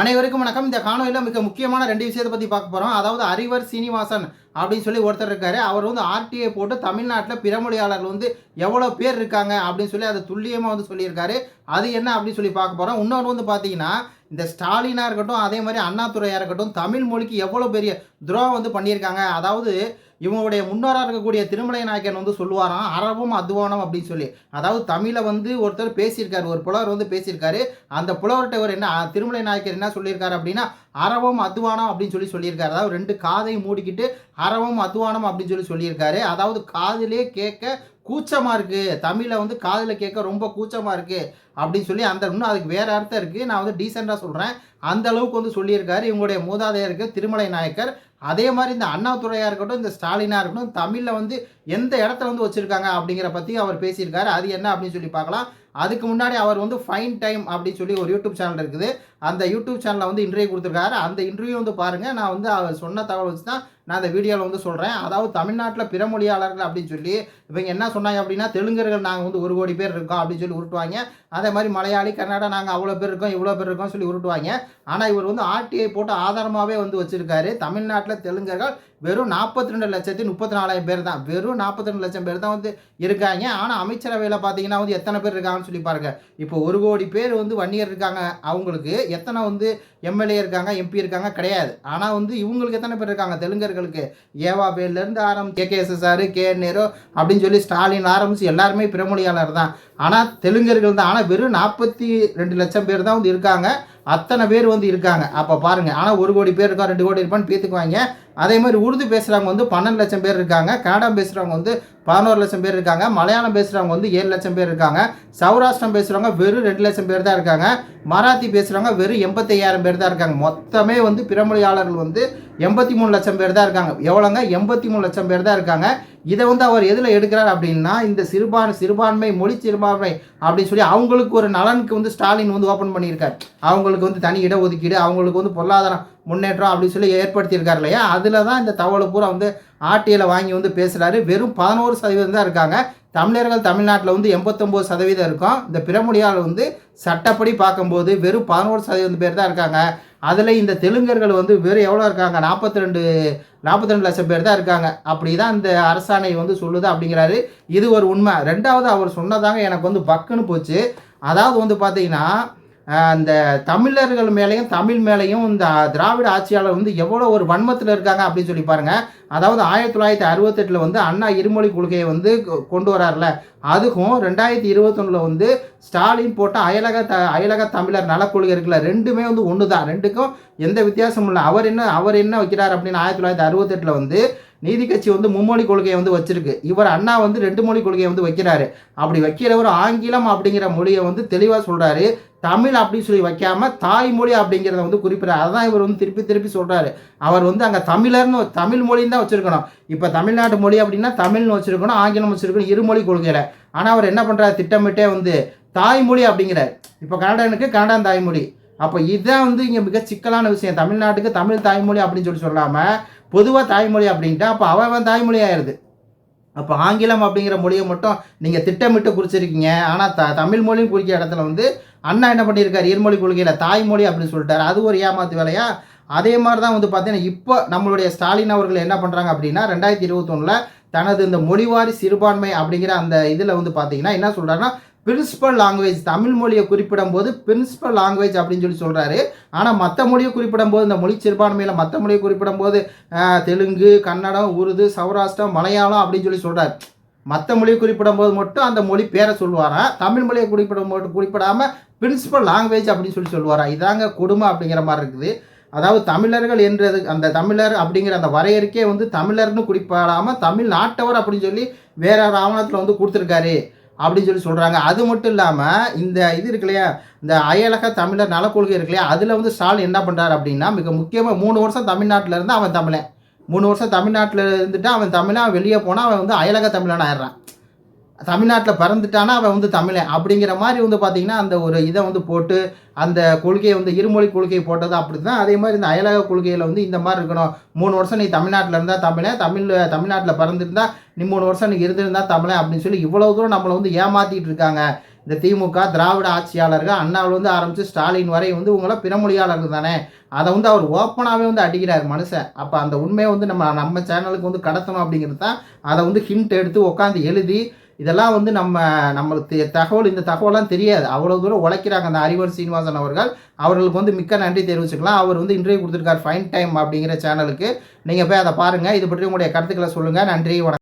அனைவருக்கும் வணக்கம். இந்த காணொலியில் மிக முக்கியமான ரெண்டு விஷயத்தை பற்றி பார்க்க போகிறோம் அதாவது அறிவர் சீனிவாசன் அப்படின்னு சொல்லி ஒருத்தர் இருக்காரு. அவர் வந்து ஆர்டிஐ போட்டு தமிழ்நாட்டில் பிறமொழியாளர்கள் வந்து எவ்வளோ பேர் இருக்காங்க அப்படின்னு சொல்லி அதை துல்லியமாக வந்து சொல்லியிருக்காரு. அது என்ன அப்படின்னு சொல்லி பார்க்க போகிறோம் இன்னொன்று வந்து பார்த்தீங்கன்னா இந்த ஸ்டாலினாக இருக்கட்டும் அதே மாதிரி அண்ணாதுரையாக இருக்கட்டும் தமிழ் மொழிக்கு எவ்வளோ பெரிய துரோகம் வந்து பண்ணியிருக்காங்க. அதாவது இவங்களுடைய முன்னோராக இருக்கக்கூடிய திருமலை நாயக்கன் வந்து சொல்லுவாராம் அறவும் அதுவானம் அப்படின்னு சொல்லி. அதாவது தமிழை வந்து ஒருத்தர் பேசியிருக்காரு ஒரு புலவர் வந்து பேசியிருக்காரு. அந்த புலவர்கிட்ட ஒரு என்ன திருமலை நாயக்கர் என்ன சொல்லியிருக்காரு அப்படின்னா அறவும் அதுவானம் அப்படின்னு சொல்லி சொல்லியிருக்காரு. அதாவது ரெண்டு காதையும் மூடிக்கிட்டு அறவும் அதுவானம் அப்படின்னு சொல்லி சொல்லியிருக்காரு. அதாவது காதிலே கேட்க கூச்சமாக இருக்குது தமிழை வந்து காதில் கேட்க ரொம்ப கூச்சமாக இருக்குது அப்படின்னு சொல்லி அந்த இன்னும் அதுக்கு வேறு அர்த்தம் இருக்குது நான் வந்து டீசெண்டாக சொல்கிறேன் அந்த அளவுக்கு வந்து சொல்லியிருக்காரு. இவங்களுடைய மூதாதையருக்கு திருமலை நாயக்கர். அதே மாதிரி இந்த அண்ணாதுரையாக இருக்கட்டும் இந்த ஸ்டாலினாக இருக்கட்டும் தமிழில் வந்து எந்த இடத்துல வந்து வச்சுருக்காங்க அப்படிங்கிற பற்றி அவர் பேசியிருக்காரு. அது என்ன அப்படின்னு சொல்லி பார்க்கலாம். அதுக்கு முன்னாடி அவர் வந்து ஃபைன் டைம் அப்படின்னு சொல்லி ஒரு யூடியூப் சேனல் இருக்குது. அந்த யூடியூப் சேனலில் வந்து இன்டர்வியூ கொடுத்துருக்காரு. அந்த இன்டர்வியூ வந்து பாருங்கள் நான் வந்து அவர் சொன்ன தகவல் வச்சு தான் நான் அந்த வீடியோவில் வந்து சொல்கிறேன் அதாவது தமிழ்நாட்டில் பிற மொழியாளர்கள் அப்படின்னு சொல்லி இவங்க என்ன சொன்னாங்க அப்படின்னா தெலுங்கர்கள் நாங்கள் வந்து ஒரு கோடி பேர் இருக்கோம் அப்படின்னு சொல்லி உருட்டுவாங்க. அதே மாதிரி மலையாளி கர்நாடகா நாங்கள் அவ்வளோ பேர் இருக்கோம் இவ்வளோ பேர் இருக்கோம் சொல்லி உருட்டுவாங்க. ஆனால் இவர் வந்து ஆர்டிஐ போட்டு ஆதாரமாகவே வந்து வச்சுருக்காரு. தமிழ்நாட்டில் தெலுங்கர்கள் வெறும் நாற்பத்தி ரெண்டு லட்சத்தி முப்பத்தி நாலாயிரம் பேர் தான். வெறும் நாற்பத்தி ரெண்டு லட்சம் பேர் தான் வந்து இருக்காங்க. ஆனால் அமைச்சரவையில் பார்த்தீங்கன்னா வந்து எத்தனை பேர் இருக்காங்கன்னு சொல்லி பாருங்க. இப்போ ஒரு கோடி பேர் வந்து வன்னியர் இருக்காங்க அவங்களுக்கு. எத்தனை வந்து எம்எல்ஏ இருக்காங்க எம்பி இருக்காங்க கிடையாது. ஆனால் வந்து இவங்களுக்கு எத்தனை பேர் இருக்காங்க? தெலுங்கர்களுக்கு. ஏவா பேர்லேருந்து ஆரம்பிச்சு கேகேஎஸ்எஸ்ஆர் கே நேரோ நேரு அப்படின்னு சொல்லி ஸ்டாலின் ஆரம்பிச்சு எல்லாருமே பிறமொழியாளர் தான். ஆனால் தெலுங்கர்கள் தான். ஆனால் வெறும் நாற்பத்தி ரெண்டு லட்சம் பேர் தான் வந்து இருக்காங்க. அத்தனை பேர் வந்து இருக்காங்க. அப்போ பாருங்கள் ஆனால் ஒரு கோடி பேர் இருக்கா ரெண்டு கோடி இருப்பான்னு பேத்துக்குவாங்க அதே மாதிரி உருது பேசுகிறவங்க வந்து பன்னெண்டு லட்சம் பேர் இருக்காங்க. கன்னடம் பேசுகிறவங்க வந்து பதினோரு லட்சம் பேர் இருக்காங்க. மலையாளம் பேசுகிறவங்க வந்து ஏழு லட்சம் பேர் இருக்காங்க. சௌராஷ்டிரம் பேசுகிறவங்க வெறும் ரெண்டு லட்சம் பேர் தான் இருக்காங்க. மராத்தி பேசுகிறவங்க வெறும் எண்பத்தையாயிரம் பேர் தான் இருக்காங்க. மொத்தமே வந்து பிறமொழியாளர்கள் வந்து எண்பத்தி மூணு லட்சம் பேர் தான் இருக்காங்க. எவ்வளோங்க எண்பத்தி மூணு லட்சம் பேர் தான் இருக்காங்க. இதை வந்து அவர் எதில் எடுக்கிறார் அப்படின்னா இந்த சிறுபான் சிறுபான்மை மொழி சிறுபான்மை அப்படின்னு சொல்லி அவங்களுக்கு ஒரு நலனுக்கு வந்து ஸ்டாலின் வந்து ஓப்பன் பண்ணியிருக்கார். அவங்களுக்கு வந்து தனி இடஒதுக்கீடு அவங்களுக்கு வந்து பொருளாதாரம் முன்னேற்றம் அப்படின்னு சொல்லி ஏற்படுத்தியிருக்காரு இல்லையா? அதில் தான் இந்த தகவலை பூரா வந்து ஆர்டிஐயில் வாங்கி வந்து பேசுகிறாரு வெறும் பதினோரு சதவீதம் தான் இருக்காங்க. தமிழர்கள் தமிழ்நாட்டில் வந்து எண்பத்தொம்போது சதவீதம் இருக்கும். இந்த பிறமொழியால் வந்து சட்டப்படி பார்க்கும்போது வெறும் பதினோரு சதவீதம் பேர் தான் இருக்காங்க. அதில் இந்த தெலுங்கர்கள் வந்து வெறும் எவ்வளோ இருக்காங்க? நாற்பத்தி ரெண்டு நாற்பத்தி ரெண்டு லட்சம் பேர் தான் இருக்காங்க. அப்படி தான் இந்த அரசாணை வந்து சொல்லுது அப்படிங்கிறாரு. இது ஒரு உண்மை. ரெண்டாவது அவர் சொன்னதாங்க எனக்கு வந்து பக்குன்னு போச்சு. அதாவது வந்து பார்த்தீங்கன்னா அந்த தமிழர்கள் மேலேயும் தமிழ் மேலேயும் இந்த திராவிட ஆட்சியாளர் வந்து எவ்வளோ ஒரு வன்மத்தில் இருக்காங்க அப்படின்னு சொல்லி பாருங்கள் அதாவது ஆயிரத்தி தொள்ளாயிரத்தி அறுபத்தெட்டில் வந்து அண்ணா இருமொழி கொள்கையை வந்து கொ- கொண்டு வரார்ல அதுக்கும் ரெண்டாயிரத்தி இருபத்தொன்னில் வந்து ஸ்டாலின் போட்ட அயலக த அயலக தமிழர் நலக்கொள்கை இருக்குல்ல ரெண்டுமே வந்து ஒன்று தான் ரெண்டுக்கும் எந்த வித்தியாசமும் இல்லை. அவர் என்ன அவர் என்ன வைக்கிறார் அப்படின்னு ஆயிரத்தி தொள்ளாயிரத்தி அறுபத்தெட்டில் வந்து நீதி கட்சி வந்து மும்மொழி கொள்கையை வந்து வச்சிருக்கு. இவர் அண்ணா வந்து ரெண்டு மொழி கொள்கையை வந்து வைக்கிறாரு. அப்படி வைக்கிறவர் ஆங்கிலம் அப்படிங்கிற மொழியை வந்து தெளிவாக சொல்கிறாரு தமிழ் அப்படின்னு சொல்லி வைக்காம தாய்மொழி அப்படிங்கிறத வந்து குறிப்பிடார் அதான் இவர் வந்து திருப்பி திருப்பி சொல்கிறாரு அவர் வந்து அங்கே தமிழர்னு தமிழ் மொழின்னு தான் வச்சுருக்கணும். இப்போ தமிழ்நாட்டு மொழி அப்படின்னா தமிழ்னு வச்சுருக்கணும் ஆங்கிலம் வச்சுருக்கணும் இருமொழி கொள்கையில். ஆனால் அவர் என்ன பண்ணுறாரு திட்டமிட்டே வந்து தாய்மொழி அப்படிங்கிறார். இப்போ கன்னடனுக்கு கன்னடம் தாய்மொழி அப்போ இதுதான் வந்து இங்கே மிக சிக்கலான விஷயம். தமிழ்நாட்டுக்கு தமிழ் தாய்மொழி அப்படின்னு சொல்லி சொல்லாமல் பொதுவாக தாய்மொழி அப்படின்ட்டு அப்போ அவன் அவன் தாய்மொழி ஆயிடுது அப்போ ஆங்கிலம் அப்படிங்கிற மொழியை மட்டும் நீங்கள் திட்டமிட்டு குறிச்சிருக்கீங்க. ஆனால் த தமிழ் மொழியும் குறிக்கிற இடத்துல வந்து அண்ணா என்ன பண்ணியிருக்காரு? இருமொழி கொள்கையில் தாய்மொழி அப்படின்னு சொல்லிட்டாரு. அது ஒரு ஏமாத்து வேலையா? அதே மாதிரி தான் வந்து பார்த்தீங்கன்னா இப்போ நம்மளுடைய ஸ்டாலின் அவர்கள் என்ன பண்ணுறாங்க அப்படின்னா ரெண்டாயிரத்தி இருபத்தொன்னில் தனது இந்த மொழிவாரி சிறுபான்மை அப்படிங்கிற அந்த இதில் வந்து பார்த்தீங்கன்னா என்ன சொல்கிறாருன்னா பிரின்சிபல் லாங்குவேஜ் தமிழ் மொழியை குறிப்பிடும் போது பிரின்சிபல் லாங்குவேஜ் அப்படின்னு சொல்லி சொல்கிறாரு ஆனால் மற்ற மொழியை குறிப்பிடும் போது இந்த மொழி சிறுபான்மையில் மற்ற மொழியை குறிப்பிடும் போது தெலுங்கு கன்னடம் உருது சௌராஷ்டிரம் மலையாளம் அப்படின்னு சொல்லி சொல்கிறார் மற்ற மொழியை குறிப்பிடும் போது மட்டும் அந்த மொழி பேரை சொல்லுவாராம் தமிழ் மொழியை குறிப்பிடும் போது குறிப்பிடாமல் பிரின்சிபல் லாங்குவேஜ் அப்படின்னு சொல்லி சொல்லுவாரா? இதாங்க கொடுமை அப்படிங்கிற மாதிரி இருக்குது. அதாவது தமிழர்கள் என்றது அந்த தமிழர் அப்படிங்கிற அந்த வரையறுக்கே வந்து தமிழர்னு குறிப்பிடாமல் தமிழ் நாட்டவர் அப்படின்னு சொல்லி வேற ஒரு ஆவணத்தில் வந்து கொடுத்துருக்காரு அப்படின்னு சொல்லி சொல்கிறாங்க அது மட்டும் இல்லாமல் இந்த இது இருக்கு இல்லையா? இந்த அயலக தமிழர் நலக்கொள்கை இருக்கு இல்லையா? அதில் வந்து ஸ்டாலின் என்ன பண்ணுறாரு அப்படின்னா மிக முக்கியமாக மூணு வருஷம் தமிழ்நாட்டில் இருந்து அவன் தமிழன். மூணு வருஷம் தமிழ்நாட்டில் இருந்துட்டு அவன் தமிழன் வெளியே போனால் அவன் வந்து அயலக தமிழன் ஆயிடுறான் தமிழ்நாட்டில் பிறந்துட்டானா அவன் வந்து தமிழன். அப்படிங்கிற மாதிரி வந்து பார்த்தீங்கன்னா அந்த ஒரு இதை வந்து போட்டு அந்த கொள்கையை வந்து இருமொழி கொள்கையை போட்டது அப்படி தான் அதே மாதிரி இந்த அயலக கொள்கையில் வந்து இந்த மாதிரி இருக்கணும். மூணு வருஷம் நீ தமிழ்நாட்டில் இருந்தால் தமிழன் தமிழ் தமிழ்நாட்டில் பிறந்திருந்தா நீ மூணு வருஷம் நீ இருந்திருந்தா தமிழன் அப்படின்னு சொல்லி இவ்வளோ தூரம் நம்மளை வந்து ஏமாத்திட்டு இருக்காங்க. இந்த திமுக திராவிட ஆட்சியாளர்கள் அண்ணாவிலேருந்து ஆரம்பித்து ஸ்டாலின் வரை வந்து உங்களை பிறமொழியாளர்கள் தானே. அதை வந்து அவர் ஓப்பனாகவே வந்து அடிக்கிறார் மனுஷன். அப்போ அந்த உண்மையை வந்து நம்ம நம்ம சேனலுக்கு வந்து கடத்தணும் அப்படிங்கிறது தான் அதை வந்து ஹிண்ட் எடுத்து உட்காந்து எழுதி இதெல்லாம் வந்து நம்ம நம்மளுக்கு தகவல் இந்த தகவலாம் தெரியாது. அவ்வளோ தூரம் உழைக்கிறாங்க அந்த அறிவர் சீனிவாசன் அவர்கள். அவர்களுக்கு வந்து மிக்க நன்றி தெரிவிச்சுக்கலாம். அவர் வந்து இன்டர்வியூ கொடுத்துருக்கார் ஃபைன் டைம் அப்படிங்கிற சேனலுக்கு நீங்கள் போய் அதை பாருங்கள் இது பற்றி உங்களுடைய கருத்துக்களை சொல்லுங்கள் நன்றி வணக்கம்.